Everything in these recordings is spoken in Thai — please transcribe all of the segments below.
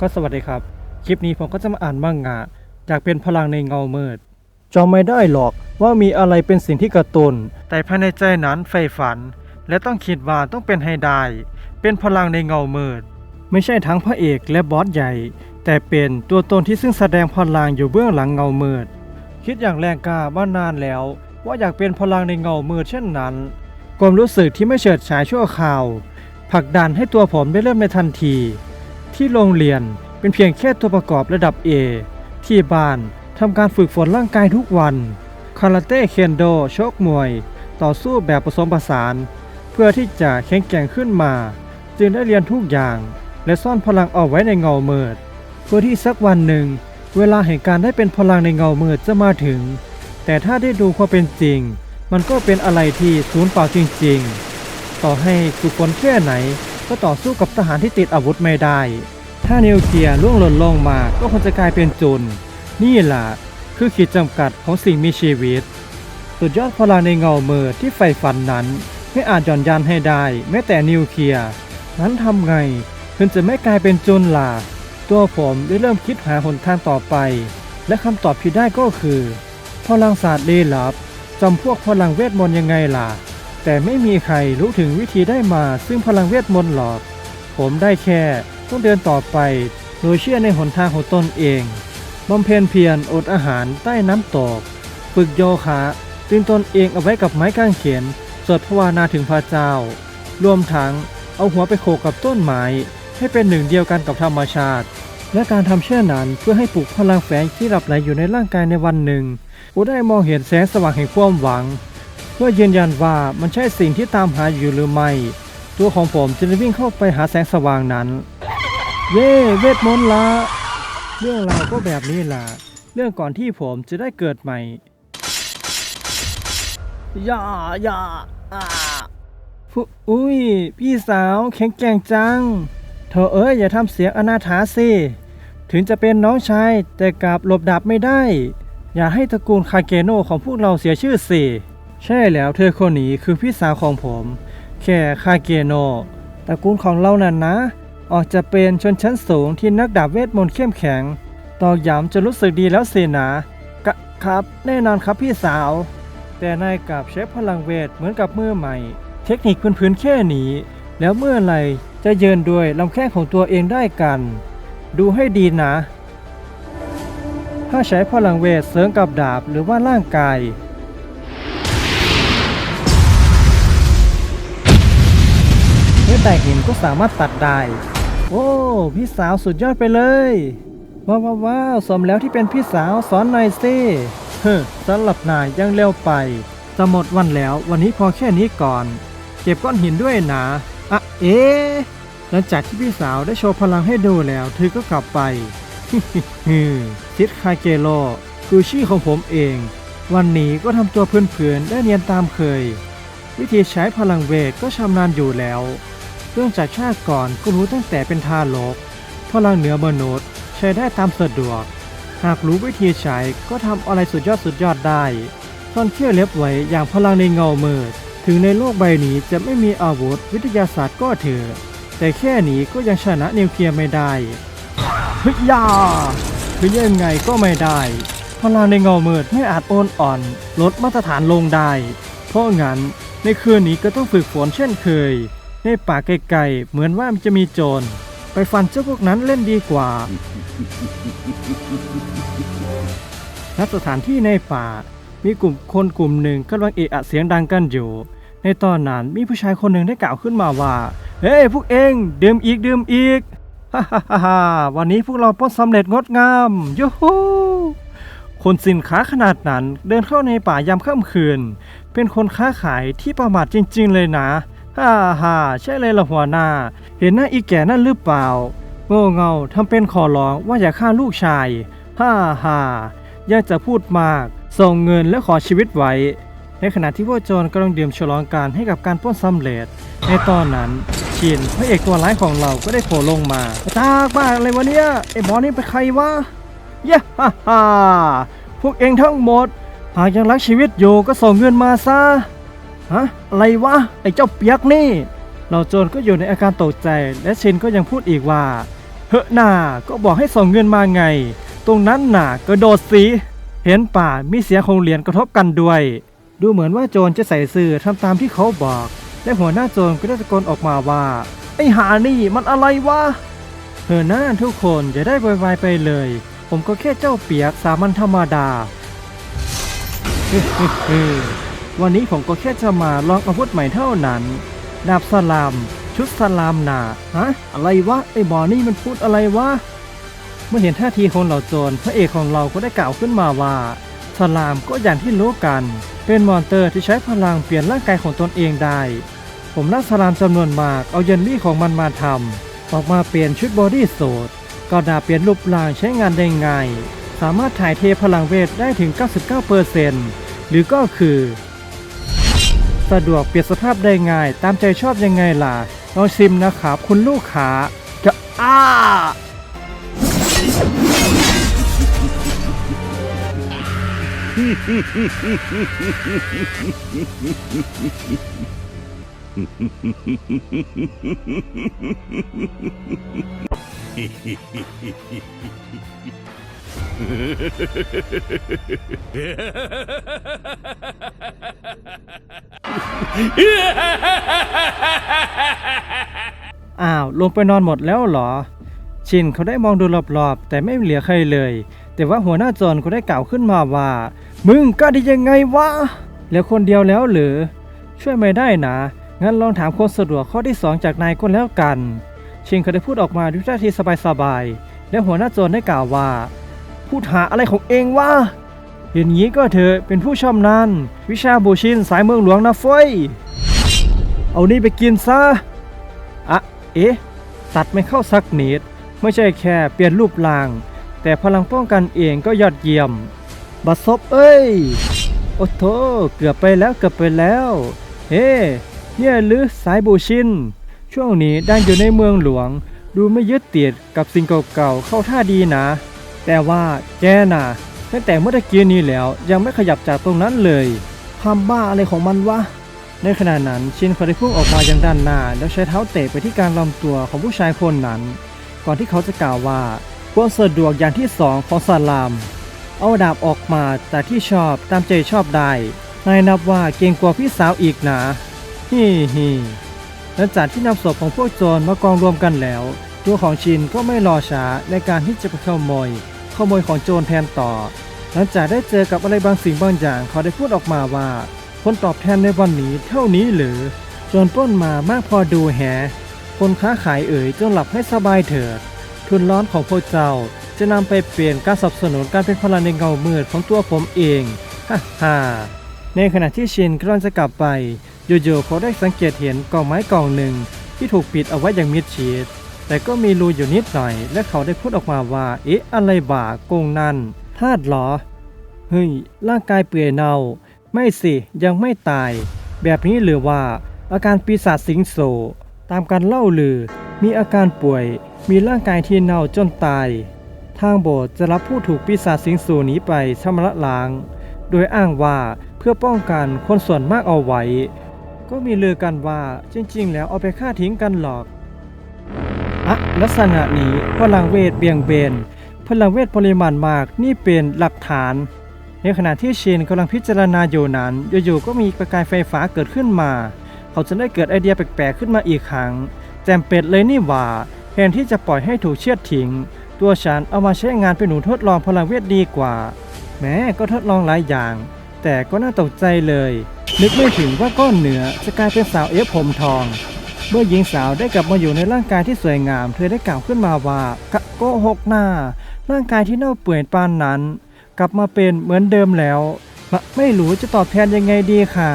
ก็สวัสดีครับ คลิปนี้ผมก็จะมาอ่านมังงะอยากเป็นพลังในเงามืดจำไม่ได้หรอกว่ามีอะไรเป็นสิ่งที่กระตุนแต่ภายในใจนั้นใฝ่ฝัน และต้องคิดว่าต้องเป็นให้ได้ เป็นพลังในเงามืด ไม่ใช่ทั้งพระเอกและบอสใหญ่ แต่เป็นตัวตนที่ซึ่งแสดงพลังอยู่เบื้องหลังเงามืด คิดอย่างแรงกล้ามานานแล้ว ว่าอยากเป็นพลังในเงามืดเช่นนั้นความรู้สึกที่ไม่เฉิดฉายชั่วคราวผลักดันให้ตัวผมได้เริ่มในทันที ที่โรงเรียนเป็นเพียงแค่ตัวประกอบระดับ A ที่บ้านทำการฝึกฝนร่างกายทุกวัน คาราเต้เคนโดชกมวย ต่อสู้แบบผสมผสาน เพื่อที่จะแข็งแกร่งขึ้นมา จึงได้เรียนทุกอย่าง และซ่อนพลังเอาไว้ในเงาเมืดเพื่อที่สักวันหนึ่ง เวลาแห่งการได้เป็นพลังในเงาเมืดจะมาถึง แต่ถ้าได้ดูความเป็นจริง มันก็เป็นอะไรที่สูญเปล่าจริง ๆ ต่อให้ฝึกฝนแค่ไหน ก็ต่อสู้กับทหารที่ติดอาวุธไม่ได้ ถ้านิวเคลียร์ล่วงหล่นลงมาก็คงจะกลายเป็นจุน นี่ล่ะคือขีดจำกัดของสิ่งมีชีวิต สุดยอดพลังในเงามืดที่ใฝ่ฝันนั้น ไม่อาจหย่อนยันให้ได้ แม้แต่นิวเคลียร์นั้นทำไงถึงจะไม่กลายเป็นจุนล่ะตัวผมได้เริ่มคิดหาหนทางต่อไป และคำตอบที่ได้ก็คือ พลังศาสตร์ลี้ลับจำพวกพลังเวทมนต์ยังไงล่ะ แต่ไม่มีใครรู้ถึงวิธีได้มาซึ่งพลังเวทมนต์หรอก ผมได้แค่ต้องเดินต่อไป โดยเชื่อในหนทางของตนเองบำเพ็ญเพียรอดอาหารใต้น้ำตก ฝึกโยคะจึงตนเองเอาไว้กับไม้กางเขนสวดภาวนาถึงพระเจ้า รวมทั้งเอาหัวไปโขกกับต้นไม้ ให้เป็นหนึ่งเดียวกันกับธรรมชาติ และการทำเช่นนั้นเพื่อให้ปลุกพลังแฝงที่หลับไหลอยู่ในร่างกายในวันหนึ่งกูได้มองเห็นแสงสว่างแห่งความหวัง เพื่อยืนยันว่ามันใช่สิ่งที่ตามหาอยู่หรือไม่ ตัวของผมจึงได้วิ่งเข้าไปหาแสงสว่างนั้น เย้เวทมนต์ละเรื่องราวก็แบบนี้ล่ะ เรื่องก่อนที่ผมจะได้เกิดใหม่ย่าย่าอ่าอุ้ย พี่สาวแข็งแกร่งจัง เธอเอ้ยอย่าทำเสียงอนาถาสิ ถึงจะเป็นน้องชายแต่กลับหลบดับไม่ได้ อย่าให้ตระกูลคาเกโนของพวกเราเสียชื่อสิ ใช่แล้วเธอคนนี้คือพี่สาวของผม แค่คาเกโนตระกูลของเรานั่นนะ ออกจะเป็นชนชั้นสูงที่นักดาบเวทมนต์เข้มแข็งตอกย้ำจะรู้สึกดีแล้วสินะกะครับ แน่นอนครับพี่สาว แต่นายกับใช้พลังเวทเหมือนกับมือใหม่ เทคนิคพื้นๆแค่นี้ แล้วเมื่อไหร่จะเยินด้วยลำแข้งของตัวเองได้กัน ดูให้ดีนะ ถ้าใช้พลังเวทเสริมกับดาบหรือว่าร่างกาย แตกหินก็สามารถตัดได้ โอ้ พี่สาวสุดยอดไปเลย ว้าวว้าวสมแล้วที่เป็นพี่สาวสอนหน่อยสิเฮ้อสำหรับนายยังเร็วไป จะหมดวันแล้ววันนี้พอแค่นี้ก่อน เก็บก้อนหินด้วยนะอะเอ๊หลังจากที่พี่สาวได้โชว์พลังให้ดูแล้วเธอก็กลับไปฮึทิดคาเกโลคือชื่อของผมเอง วันนี้ก็ทำตัวเพื่อนๆได้เรียนตามเคย วิธีใช้พลังเวทก็ชำนาญอยู่แล้ว เรื่องจากชาติก่อนก็รู้ตั้งแต่เป็นทารกพลังเหนือมนุษย์ใช้ได้ตามสะดวก หากรู้วิธีใช้ก็ทำอะไรสุดยอดสุดยอดได้ซ่อนเขี้ยวเล็บไว้อย่างพลังในเงามืดถึงในโลกใบนี้จะไม่มีอาวุธวิทยาศาสตร์ก็เถอะแต่แค่นี้ก็ยังชนะนิวเคลียร์ไม่ได้เฮ้ยาคือยังไงก็ไม่ได้ พลังในเงามืดไม่อาจโอนอ่อน ลดมาตรฐานลงได้ เพราะงั้นในคืนนี้ก็ต้องฝึกฝนเช่นเคย ในป่าไกลๆเหมือนว่ามันจะมีโจร ไปฟันเจ้าพวกนั้นเล่นดีกว่า ณ สถานที่ในป่า มีกลุ่มคนกลุ่มหนึ่งกำลังเอะอะเสียงดังกันอยู่ ในตอนนั้นมีผู้ชายคนหนึ่งได้กล่าวขึ้นมาว่า เฮ้ยพวกเองดื่มอีกดื่มอีก ฮ่าฮ่าฮ่าวันนี้พวกเราปล้นสำเร็จงดงามยูฮูคนสินค้าขนาดนั้นเดินเข้าในป่ายามค่ำคืน เป็นคนค้าขายที่ประมาทจริง ๆ เลยนะ ฮ่าฮ่าใช่เลยละหัวหน้า เห็นหน้าอีแก่นั่นหรือเปล่า โง่เงาทำเป็นขอร้องว่าอย่าฆ่าลูกชาย ฮ่าฮ่าอยากจะพูดมาก ส่งเงินและขอชีวิตไว้ ในขณะที่พวกโจรกำลังเดื่มฉลองการให้กับการปล้นสำเร็จ ในตอนนั้นชินพระเอกตัวร้ายของเราก็ได้โผล่ลงมาตากบ้าอะไรวะเนี่ยไอ้บอสนี่เป็นใครวะเย้ฮ่าฮ่าพวกเองทั้งหมด หากยังรักชีวิตอยู่ก็ส่งเงินมาซะ ฮะอะไรวะไอ้เจ้าเปียกนี่เราโจรก็อยู่ในอาการตกใจ และชินก็ยังพูดอีกว่า เฮ้หน่าก็บอกให้ส่งเงินมาไง ตรงนั้นน่ะกระโดดสิเห็นป่ามีเสียงของเหรียญกระทบกันด้วย ดูเหมือนว่าโจรจะใส่ซื่อทำตามที่เขาบอก และหัวหน้าโจรก็ได้ตะโกนออกมาว่า ไอ้หานี่มันอะไรวะเฮ้อหน้าทุกคนอย่าได้วายๆไปเลย ผมก็แค่เจ้าเปียกสามัญธรรมดา วันนี้ผมก็แค่จะมาลองอาวุธใหม่เท่านั้น ดาบสลาม ชุดสลามหนาฮะอะไรวะไอ้บอนี่มันพูดอะไรวะเมื่อเห็นท่าทีของเหล่าโจรพระเอกของเราก็ได้กล่าวขึ้นมาว่า สลามก็อย่างที่รู้กัน เป็นมอนเตอร์ที่ใช้พลังเปลี่ยนร่างกายของตนเองได้ ผมล่าสลามจำนวนมากเอาเยนลี่ของมันมาทำออกมาเปลี่ยนชุดบอดี้สูทก็ดาบเปลี่ยนรูปร่างใช้งานได้ง่าย สามารถถ่ายเทพลังเวทได้ถึง 99%หรือก็คือ สะดวกเปลี่ยนสภาพได้ง่าย ตามใจชอบยังไงล่ะลองชิมนะครับคุณลูกค้าจะอ้า อ้าว ลงไปนอนหมดแล้วเหรอ ชินเขาได้มองดูรอบๆ แต่ไม่เหลือใครเลย แต่ว่าหัวหน้าโจรก็ได้กล่าวขึ้นมาว่า มึงกล้าได้ยังไงวะเหลือคนเดียวแล้วหรือ ช่วยไม่ได้นะ งั้นลองถามคนสะดวกข้อที่สองจากนายก็แล้วกัน ชินเขาได้พูดออกมาด้วยท่าทีสบายๆและหัวหน้าโจรได้กล่าวว่า พูดหาอะไรของเองวะเห็นงี้ก็เถอเป็นผู้ชำนาญวิชาบูชินสายเมืองหลวงนะเฟ้ย เอานี่ไปกินซะ อะเอ๊ะ ตัดไม่เข้าสักนิดไม่ใช่แค่เปลี่ยนรูปร่าง แต่พลังป้องกันเองก็ยอดเยี่ยม บัดซบเอ้ย โอ้โถเกือบไปแล้วเกือบไปแล้ว เฮ้ เนี่ยหรือสายบูชิน ช่วงนี้ดังอยู่ในเมืองหลวง ดูไม่ยึดติดกับสิ่งเก่าๆเข้าท่าดีนะ แต่ว่าแกน่ะตั้งแต่เมื่อตะกี้นี้แล้วยังไม่ขยับจากตรงนั้นเลยทำบ้าอะไรของมันวะในขณะนั้นชินเขาได้พุ่งออกมายังด้านหน้า แล้วใช้เท้าเตะไปที่การลำตัวของผู้ชายคนนั้น ก่อนที่เขาจะกล่าวว่าความสะดวกอย่างที่สองของซาลาม เอาดาบออกมาแต่ที่ชอบตามใจชอบได้นายนับว่าเก่งกว่าพี่สาวอีกนะฮิฮิหลังจากที่นำศพของพวกโจรมากองรวมกันแล้ว ตัวของชินก็ไม่รอช้าในการที่จะไปขโมย ขโมยของโจรแทนต่อ หลังจากได้เจอกับอะไรบางสิ่งบางอย่างเขาได้พูดออกมาว่าผลตอบแทนในวันนี้เท่านี้หรือจนปล้นมามากพอดูแฮคนค้าขายเอ่ยจงหลับให้สบายเถิด ทุนร้อนของพวกเจ้าจะนำไปเปลี่ยนการสนับสนุนการเป็นพลังในเงามืดของตัวผมเองฮ่าฮ่าในขณะที่ชินกำลังจะกลับไปอยู่ๆเขาได้สังเกตเห็นกองไม้กองหนึ่งที่ถูกปิดเอาไว้อย่างมิดชิด แต่ก็มีรูอยู่นิดหน่อย และเขาได้พูดออกมาว่า เอ๊ะ อะไรบ่าโกงนั่นธาตุเหรอ เฮ้ย ร่างกายเปื่อยเน่า ไม่สิ ยังไม่ตาย แบบนี้หรือว่า อาการปีศาจสิงโสตามการเล่าลือ มีอาการป่วย มีร่างกายที่เน่าจนตาย ทางโบสถ์จะรับผู้ถูกปีศาจสิงโสหนีไปชำระล้าง โดยอ้างว่าเพื่อป้องกันคนส่วนมากเอาไว้ ก็มีลือกันว่าจริง ๆ แล้วเอาไปฆ่าทิ้งกันหรอก อะลักษณะนี้พลังเวทเบี่ยงเบน พลังเวทปริมาณมากนี่เป็นหลักฐาน ในขณะที่เชนกำลังพิจารณาอยู่นั้นอยู่ๆก็มีประกายไฟฟ้าเกิดขึ้นมา เขาจะได้เกิดไอเดียแปลกๆขึ้นมาอีกครั้งแจมเป็ดเลยนี่หว่าแทนที่จะปล่อยให้ถูกเชือดทิ้ง ตัวฉันเอามาใช้งานเป็นหนูทดลองพลังเวทดีกว่า แม้ก็ทดลองหลายอย่าง แต่ก็น่าตกใจเลย นึกไม่ถึงว่าก้อนเนื้อจะกลายเป็นสาวเอฟผมทอง เมื่อหญิงสาวได้กลับมาอยู่ในร่างกายที่สวยงาม เธอได้กล่าวขึ้นมาว่ากะโกหกหน้า ร่างกายที่เน่าเปื่อยปานนั้น กลับมาเป็นเหมือนเดิมแล้ว ไม่รู้จะตอบแทนยังไงดีค่ะ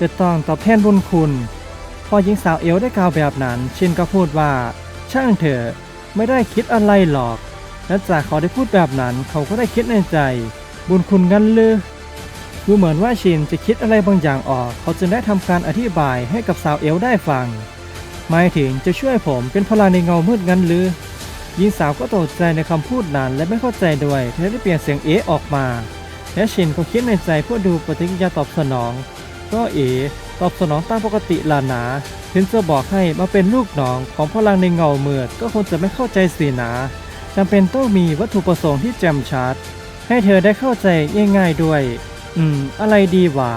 จะต้องตอบแทนบุญคุณ พอหญิงสาวเอลได้กล่าวแบบนั้น ชินก็พูดว่า ช่างเถอะไม่ได้คิดอะไรหรอกและจากเขาได้พูดแบบนั้นเขาก็ได้คิดในใจ บุญคุณกันเลยดูเหมือนว่าชินจะคิดอะไรบางอย่างออก เขาจึงได้ทำการอธิบายให้กับสาวเอลได้ฟัง หมายถึงจะช่วยผมเป็นพลังในเงามืดงั้นหรือหญิงสาวก็ตกใจในคำพูดนั้นและไม่เข้าใจด้วยเธอได้เปลี่ยนเสียงเอออกมา และชินก็คิดในใจเพื่อดูปฏิกิริยาตอบสนอง ก็เอตอบสนองตามปกติลานาถึงจะบอกให้มาเป็นลูกน้องของพลังในเงาเมือดก็คงจะไม่เข้าใจสีนาจำเป็นต้องมีวัตถุประสงค์ที่แจ่มชัด ให้เธอได้เข้าใจง่ายๆด้วย อืม อะไรดีวะ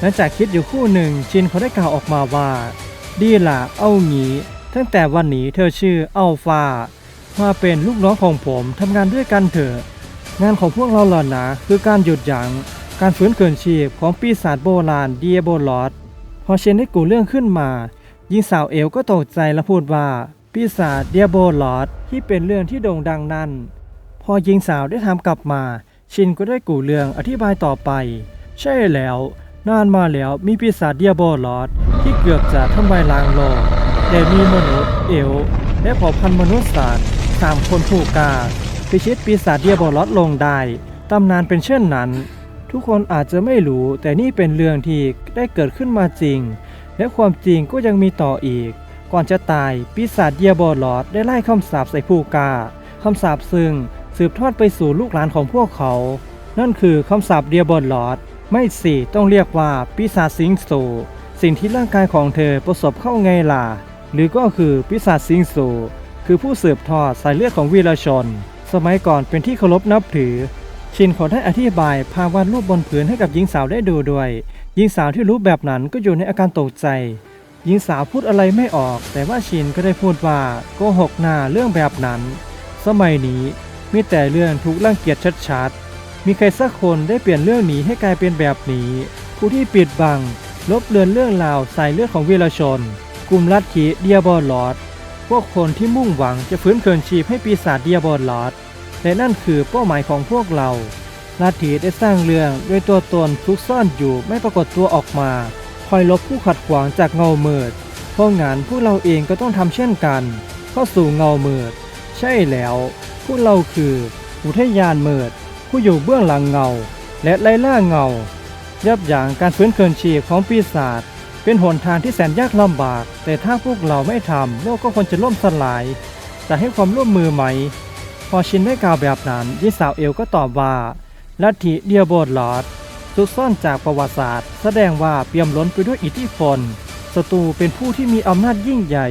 หลังจากคิดอยู่คู่หนึ่งชินเขาได้กล่าวออกมาว่า ดีล่ะเอางี้ ตั้งแต่วันนี้เธอชื่ออัลฟามาเป็นลูกน้องของผมทำงานด้วยกันเถอะ งานของพวกเราหล่อนนะคือการหยุดยัง้งการฟื้นคืนชีพของปีศาจโบราณเดียโบลอดพอเชนได้กูเรื่องขึ้นมาหญิงสาวเอลก็ตกใจและพูดว่าปีศาจเดียโบลอดที่เป็นเรื่องที่โด่งดังนั้น พอหญิงสาวได้ถามกลับมา ชินก็ได้กูเรื่องอธิบายต่อไป ใช่แล้ว นานมาแล้วมีปีศาจเดียโบลอดที่เกือบจะทำลายล้างโลกแต่มีมนุษย์เอลและเผ่าพันธุ์มนุษย์ศาสตร์สามคนผู้กล้าพิชิตปีศาจเดียโบลอดลงได้ตำนานเป็นเช่นนั้น ทุกคนอาจจะไม่รู้แต่นี่เป็นเรื่องที่ได้เกิดขึ้นมาจริง และความจริงก็ยังมีต่ออีก ก่อนจะตายปีศาจเดียโบลอดได้ไล่คำสาปใส่ผู้กล้าคำสาปซึ่งสืบทอดไปสู่ลูกหลานของพวกเขา นั่นคือคำสาปเดียโบลอด ไม่สิต้องเรียกว่าปีศาจสิงโตสิ่งที่ร่างกายของเธอประสบเข้าไงล่ะ หรือก็คือปีศาจสิงโตคือผู้สืบทอดสายเลือดของวีรชน สมัยก่อนเป็นที่เคารพนับถือ ชินขอได้อธิบายพาวาดรูปบนผืนให้กับหญิงสาวได้ดูด้วย หญิงสาวที่รู้แบบนั้นก็อยู่ในอาการตกใจ หญิงสาวพูดอะไรไม่ออก แต่ว่าชินก็ได้พูดว่าโกหกหน้าเรื่องแบบนั้น สมัยนี้มีแต่เรื่องถูกรังเกียจชัดๆ มีใครสักคนได้เปลี่ยนเรื่องนี้ให้กลายเป็นแบบนี้ ผู้ที่ปิดบัง ลบเลือนเรื่องราวสายเลือดของวีรชน กลุ่มลัทธิเดียบอลลอด พวกคนที่มุ่งหวังจะฟื้นคืนชีพให้ปีศาจเดียบอลลอด และนั่นคือเป้าหมายของพวกเราลัทธิได้สร้างเรื่องด้วยตัวตนซุกซ่อนอยู่ไม่ปรากฏตัวออกมา คอยลบผู้ขัดขวางจากเงาเมิดเพราะงั้นพวกเราเองก็ต้องทำเช่นกัน เข้าสู่เงาเมิดใช่แล้ว พวกเราคืออุทยานเมิด ผู้อยู่เบื้องหลังเงา และไล่ล่าเงา ยับยั้งการฟื้นคืนชีพของปีศาจเป็นหนทางที่แสนยากลำบาก แต่ถ้าพวกเราไม่ทำโลกก็ควรจะล่มสลาย จะให้ความร่วมมือไหม พอชินได้กล่าวแบบนั้นยิสาวเอลก็ตอบว่าลัทธิเดียโบดลอดซุกซ่อนจากประวัติศาสตร์ แสดงว่าเปี่ยมล้นไปด้วยอิทธิพลศัตรูเป็นผู้ที่มีอำนาจยิ่งใหญ่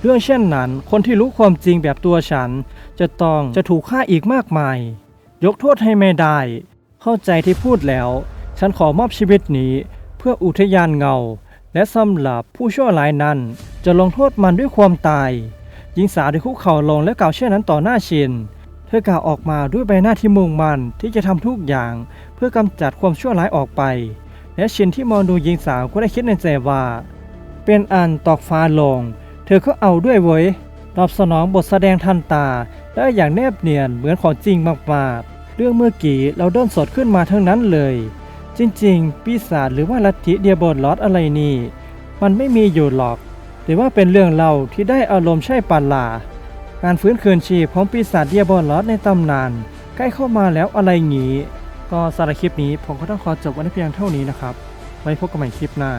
เรื่องเช่นนั้น คนที่รู้ความจริงแบบตัวฉัน จะต้องจะถูกฆ่าอีกมากมาย ยกโทษให้ไม่ได้ เข้าใจที่พูดแล้ว ฉันขอมอบชีวิตนี้เพื่ออุทยานเงา และสำหรับผู้ชั่วร้ายนั้น จะลงโทษมันด้วยความตายหญิงสาวได้คุกเข่าลงและกล่าวเช่นนั้นต่อหน้าชินเธอกล่าวออกมาด้วยใบหน้าที่มุ่งมั่นที่จะทำทุกอย่าง เพื่อกำจัดความชั่วร้ายออกไป และชินที่มองดูหญิงสาวก็ได้คิดในใจว่า เป็นอันตอกฟ้าลง เธอก็เอาด้วยเว้ยตอบสนองบทแสดงทันตาได้อย่างแนบเนียนเหมือนของจริงมากๆ เรื่องเมื่อกี้เราเดินสดขึ้นมาทั้งนั้นเลย จริงๆ ปีศาจหรือว่าลัทธิเดียโบลอดอะไรนี่ มันไม่มีอยู่หรอกแต่ว่าเป็นเรื่องเล่าที่ได้อารมณ์ใช่ปันล่ะการฟื้นคืนชีพของปีศาจเดียโบลอดในตำนาน ใกล้เข้ามาแล้วอะไรงี้ ก็สารคลิปนี้ผมก็ต้องขอจบไว้เพียงเท่านี้นะครับไว้พบกันใหม่คลิปหน้า